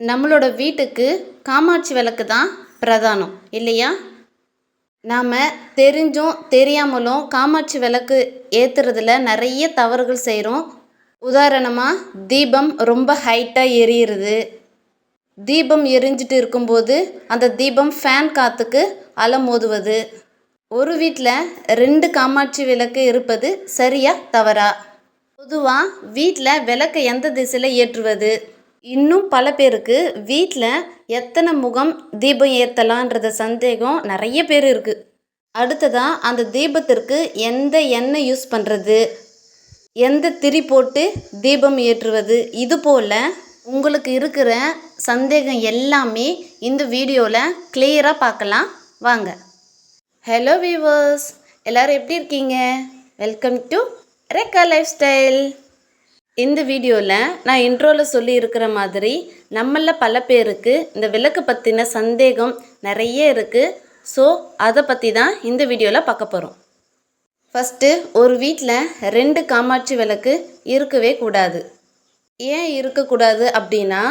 நம்மளோட வீட்டுக்கு காமாட்சி விளக்கு தான் பிரதானம் இல்லையா? நாம் தெரிஞ்சும் தெரியாமலும் காமாட்சி விளக்கு ஏற்றுறதுல நிறைய தவறுகள் செய்கிறோம் உதாரணமாக தீபம் ரொம்ப ஹைட்டாக எரியிறது. தீபம் எரிஞ்சிட்டு இருக்கும்போது அந்த தீபம் ஃபேன் காற்றுக்கு அலமோதுவது. ஒரு வீட்டில் ரெண்டு காமாட்சி விளக்கு இருப்பது சரியா தவறா? பொதுவாக வீட்டில் விளக்கை எந்த திசையில் ஏற்றுவது? இன்னும் பல பேருக்கு வீட்டில் எத்தனை முகம் தீபம் ஏற்றலான்றத சந்தேகம் நிறைய பேர் இருக்குது அடுத்ததாக அந்த தீபத்திற்கு எந்த எண்ணெய் யூஸ் பண்ணுறது எந்த திரி போட்டு தீபம் ஏற்றுவது? இது போல் உங்களுக்கு இருக்கிற சந்தேகம் எல்லாமே இந்த வீடியோவில் கிளியராக பார்க்கலாம். வாங்க. ஹலோ வீவர்ஸ் எல்லோரும் எப்படி இருக்கீங்க? Welcome to Rekha lifestyle இந்த வீடியோவில் நான் இன்ட்ரோவில் சொல்லி இருக்கிற மாதிரி நம்மளில் பல பேருக்கு இந்த விளக்கு பற்றின சந்தேகம் நிறைய இருக்குது ஸோ அதை பற்றி தான் இந்த வீடியோவில் பார்க்க போகிறோம் ஃபஸ்ட்டு ஒரு வீட்டில் ரெண்டு காமாட்சி விளக்கு இருக்கவே கூடாது. ஏன் இருக்கக்கூடாது அப்படின்னா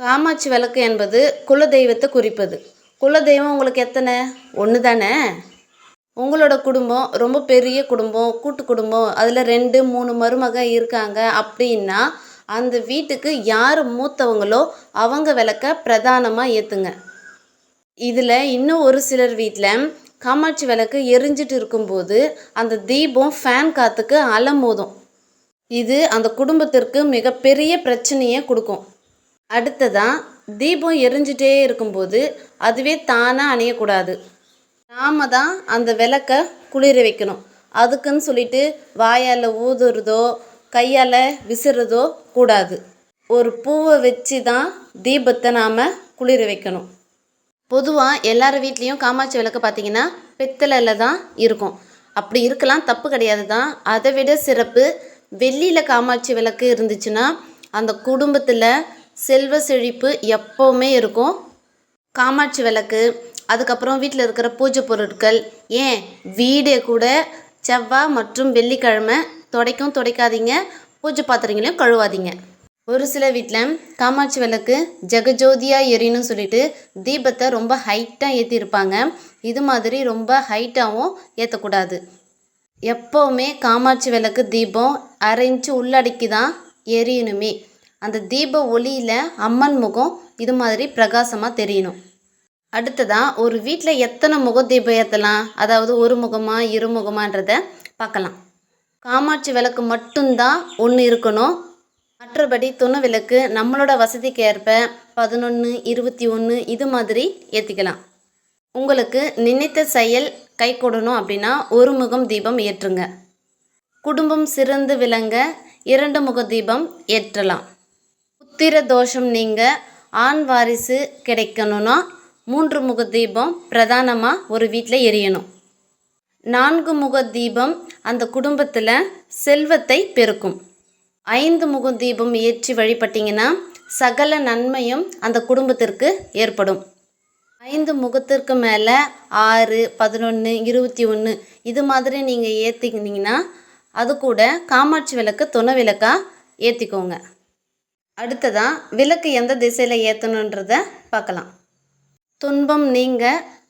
காமாட்சி விளக்கு என்பது குலதெய்வத்தை குறிப்பது. குலதெய்வம் உங்களுக்கு எத்தனை? ஒன்று தானே உங்களோட குடும்பம் ரொம்ப பெரிய குடும்பம் கூட்டு குடும்பம். அதில் ரெண்டு மூணு மருமக இருக்காங்க அப்படின்னா அந்த வீட்டுக்கு யார் மூத்தவங்களோ அவங்க விளக்க பிரதானமாக ஏற்றுங்க இதில் இன்னும் ஒரு சிலர் வீட்டில் காமாட்சி விளக்கு எரிஞ்சிட்டு இருக்கும்போது அந்த தீபம் ஃபேன் காற்றுக்கு அலமோதும். இது அந்த குடும்பத்திற்கு மிகப்பெரிய பிரச்சனையை கொடுக்கும். அடுத்ததாக தீபம் எரிஞ்சிட்டே இருக்கும்போது அதுவே தானாக அணையக்கூடாது. நாம தான் அந்த விளக்க குளிர வைக்கணும். அதுக்குன்னு சொல்லிட்டு வாயால் ஊதுறதோ கையால் விசிறதோ கூடாது. ஒரு பூவை வச்சு தான் தீபத்தை நாம் குளிர வைக்கணும். பொதுவாக எல்லார் வீட்லேயும் காமாட்சி விளக்கு பார்த்தீங்கன்னா பித்தளையில் தான் இருக்கும். அப்படி இருக்கலாம் தப்பு கிடையாது தான் அதை விட சிறப்பு வெள்ளியில் காமாட்சி விளக்கு இருந்துச்சுன்னா அந்த குடும்பத்தில் செல்வ செழிப்பு எப்போவுமே இருக்கும். காமாட்சி விளக்கு அதுக்கப்புறம் வீட்டில் இருக்கிற பூஜை பொருட்கள் ஏன்? வீடே கூட செவ்வாய் மற்றும் வெள்ளிக்கிழமை துடைக்கும் துடைக்காதீங்க. பூஜை பாத்திரங்களையும் கழுவாதீங்க. ஒரு சில வீட்டில் காமாட்சி விளக்கு ஜெகஜோதியாக எரியணும்னு சொல்லிட்டு தீபத்தை ரொம்ப ஹைட்டாக ஏற்றிருப்பாங்க இது மாதிரி ரொம்ப ஹைட்டாகவும் ஏற்றக்கூடாது எப்போவுமே காமாட்சி விளக்கு தீபம் அரைஞ்சு உள்ளடக்கி தான் எரியணுமே. அந்த தீப ஒளியில் அம்மன் முகம் இது மாதிரி பிரகாசமாக தெரியணும். அடுத்ததாக ஒரு வீட்டில் எத்தனை முக தீபம் ஏற்றலாம் அதாவது ஒரு முகமா இருமுகமான்றதை பார்க்கலாம் காமாட்சி விளக்கு மட்டும்தான் ஒன்று இருக்கணும். மற்றபடி துணை விளக்கு நம்மளோட வசதிக்கு ஏற்ப பதினொன்று இருபத்தி ஒன்று இது மாதிரி ஏற்றிக்கலாம் உங்களுக்கு நினைத்த செயல் கை கொடுணும் அப்படின்னா ஒரு முகம் தீபம் ஏற்றுங்க. குடும்பம் சிறந்து விளங்க இரண்டு முக தீபம் ஏற்றலாம். புத்திர தோஷம் நீங்கள் ஆண் வாரிசு கிடைக்கணும்னா மூன்று முக தீபம் பிரதானமாக ஒரு வீட்டில் எரியணும். நான்கு முக தீபம் அந்த குடும்பத்தில் செல்வத்தை பெருக்கும். ஐந்து முக தீபம் ஏற்றி வழிபட்டிங்கன்னா சகல நன்மையும் அந்த குடும்பத்திற்கு ஏற்படும். ஐந்து முகத்திற்கு மேலே ஆறு பதினொன்று இருபத்தி ஒன்று இது மாதிரி நீங்கள் ஏற்றிக்கினீங்கன்னா அது கூட காமாட்சி விளக்கு துணை விளக்காக ஏற்றிக்கோங்க அடுத்ததாக விளக்கு எந்த திசையில் ஏற்றணுன்றத பார்க்கலாம். துன்பம் நீங்க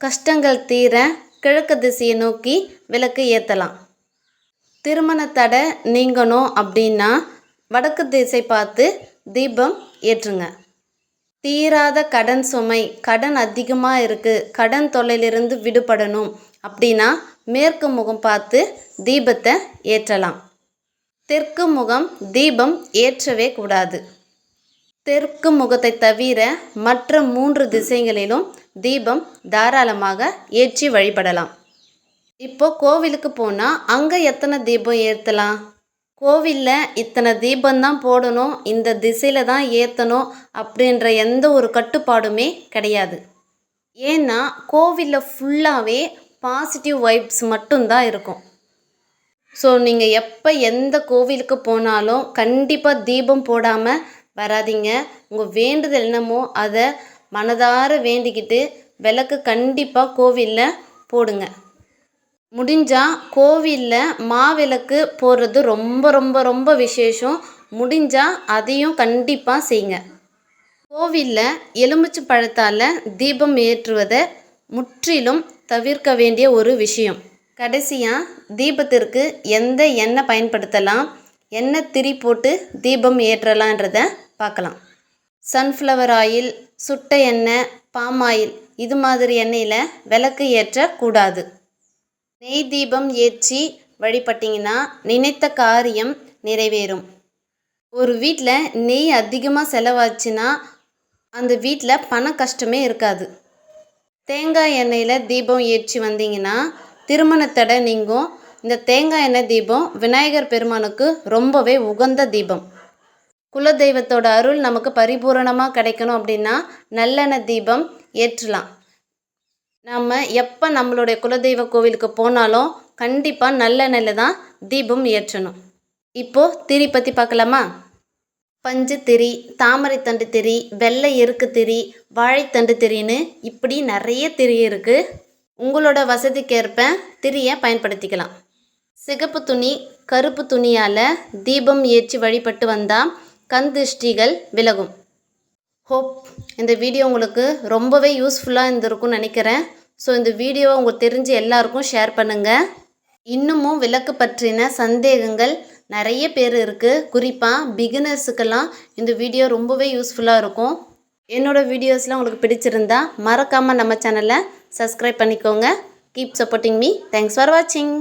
கஷ்டங்கள் தீர கிழக்கு திசையை நோக்கி விளக்கு ஏற்றலாம் திருமண தடை நீங்கணும் அப்படின்னா வடக்கு திசை பார்த்து தீபம் ஏற்றுங்க. தீராத கடன் சுமை கடன் அதிகமாக இருக்குது கடன் தொல்லையிலிருந்து விடுபடணும் அப்படின்னா மேற்கு முகம் பார்த்து தீபத்தை ஏற்றலாம். தெற்கு முகம் தீபம் ஏற்றவே கூடாது. தெற்கு முகத்தை தவிர மற்ற மூன்று திசைகளிலும் தீபம் தாராளமாக ஏற்றி வழிபடலாம். இப்போ கோவிலுக்கு போனால் அங்கே எத்தனை தீபம் ஏற்றலாம் கோவிலில் இத்தனை தீபந்தான் போடணும் இந்த திசையில் தான் ஏற்றணும் அப்படின்ற எந்த ஒரு கட்டுப்பாடுமே கிடையாது. ஏன்னா கோவிலில் ஃபுல்லாகவே பாசிட்டிவ் வைப்ஸ் மட்டும்தான் இருக்கும். ஸோ நீங்கள் எப்போ எந்த கோவிலுக்கு போனாலும் கண்டிப்பாக தீபம் போடாமல் வராதீங்க. உங்கள் வேண்டுதல் என்னமோ அதை மனதார வேண்டிக்கிட்டு விளக்கு கண்டிப்பாக கோவிலில் போடுங்க. முடிஞ்சால் கோவிலில் மாவிளக்கு போடுறது ரொம்ப ரொம்ப ரொம்ப விசேஷம். முடிஞ்சால் அதையும் கண்டிப்பாக செய்யுங்க கோவிலில் எலுமிச்சை பழத்தால் தீபம் ஏற்றுவதை முற்றிலும் தவிர்க்க வேண்டிய ஒரு விஷயம். கடைசியாக தீபத்திற்கு எந்த எண்ணெய் பயன்படுத்தலாம்? எண்ணெய் திரி போட்டு தீபம் ஏற்றலான்றத பார்க்கலாம். சன்ஃப்ளவர் ஆயில் சுட்ட எண்ணெய் பாம் ஆயில் இது மாதிரி எண்ணெயில் விளக்கு ஏற்றக்கூடாது. நெய் தீபம் ஏற்றி வழிபட்டிங்கன்னா நினைத்த காரியம் நிறைவேறும். ஒரு வீட்டில் நெய் அதிகமாக செலவாச்சுன்னா அந்த வீட்டில் பண கஷ்டமே இருக்காது. தேங்காய் எண்ணெயில் தீபம் ஏற்றி வந்தீங்கன்னா திருமணத்தடை நீங்கும். இந்த தேங்காய் எண்ணெய் தீபம் விநாயகர் பெருமானுக்கு ரொம்பவே உகந்த தீபம். குலதெய்வத்தோட அருள் நமக்கு பரிபூரணமாக கிடைக்கணும் அப்படின்னா நல்லெண்ணெய் தீபம் ஏற்றலாம். நம்ம எப்போ நம்மளுடைய குலதெய்வ கோவிலுக்கு போனாலும் கண்டிப்பாக நல்லெண்ணெயில் தான் தீபம் ஏற்றணும். இப்போது திரி பற்றி பார்க்கலாமா? பஞ்சு திரி தாமரைத்தண்டு திரி வெள்ளை எருக்கு திரி வாழைத்தண்டு திரின்னு இப்படி நிறைய திரி இருக்குது உங்களோட வசதிக்கேற்ப திரியை பயன்படுத்திக்கலாம். சிகப்பு துணி கருப்பு துணியால் தீபம் ஏற்றி வழிபட்டு வந்தால் கண் திருஷ்டிகள் விலகும். ஹோப் இந்த வீடியோ உங்களுக்கு ரொம்பவே யூஸ்ஃபுல்லாக இருந்திருக்கும்னு நினைக்கிறேன். ஸோ இந்த வீடியோவை உங்களுக்கு தெரிஞ்ச எல்லாருக்கும் ஷேர் பண்ணுங்கள் இன்னமும் விளக்கு பற்றின சந்தேகங்கள் நிறைய பேர் இருக்குது குறிப்பாக பிகினர்ஸுக்கெல்லாம் இந்த வீடியோ ரொம்பவே யூஸ்ஃபுல்லாக இருக்கும். என்னோடய வீடியோஸ்லாம் உங்களுக்கு பிடிச்சிருந்தா மறக்காமல் நம்ம சேனலை சப்ஸ்கிரைப் பண்ணிக்கோங்க. Keep supporting me thanks for வாட்சிங்